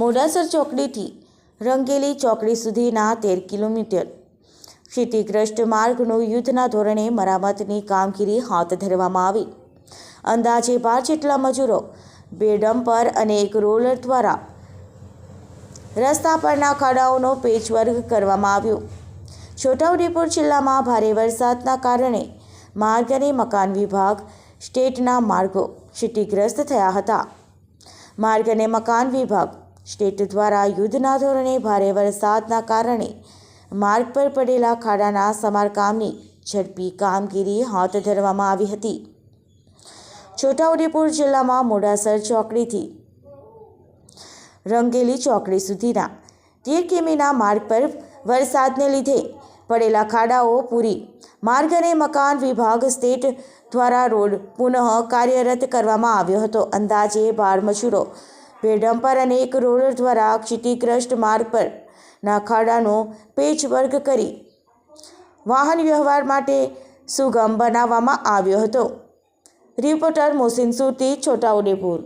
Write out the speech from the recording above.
મોડાસર ચોકડીથી રંગેલી ચોકડી સુધીના તેર કિલોમીટર. ક્ષતિગ્રસ્ત માર્ગનું યુદ્ધના ધોરણે મરામતની કામગીરી હાથ ધરવામાં આવી. અંદાજે બાર જેટલા મજૂરો બે ડમ્પર અને એક રોલર દ્વારા રસ્તા પરના ખાડાઓનો પેચવર્ક કરવામાં આવ્યો. છોટાઉદેપુર જિલ્લામાં ભારે વરસાદના કારણે માર્ગ અને મકાન વિભાગ સ્ટેટના માર્ગો ક્ષતિગ્રસ્ત થયા હતા. માર્ગ અને મકાન વિભાગ સ્ટેટ દ્વારા યુદ્ધના ધોરણે ભારે વરસાદના કારણે માર્ગ પર પડેલા ખાડાના સમારકામની ઝડપી કામગીરી હાથ ધરવામાં આવી હતી. છોટાઉદેપુર જિલ્લામાં મોડાસર ચોકડીથી રંગેલી ચોકડી સુધીના તેર કિમીના માર્ગ પર વરસાદને લીધે પડેલા ખાડાઓ પૂરી. માર્ગ અને મકાન વિભાગ સ્ટેટ દ્વારા રોડ પુનઃ કાર્યરત કરવામાં આવ્યો હતો. અંદાજે બાર મજૂરો બે ડમ્પર અને એક રોલર દ્વારા ક્ષતિગ્રસ્ત માર્ગ પર ના ખાડાનો પેચવર્ક કરી વાહન વ્યવહાર માટે સુગમ બનાવવામાં આવ્યો હતો. રિપોર્ટર મોહસિન સુરતી, છોટાઉદેપુર.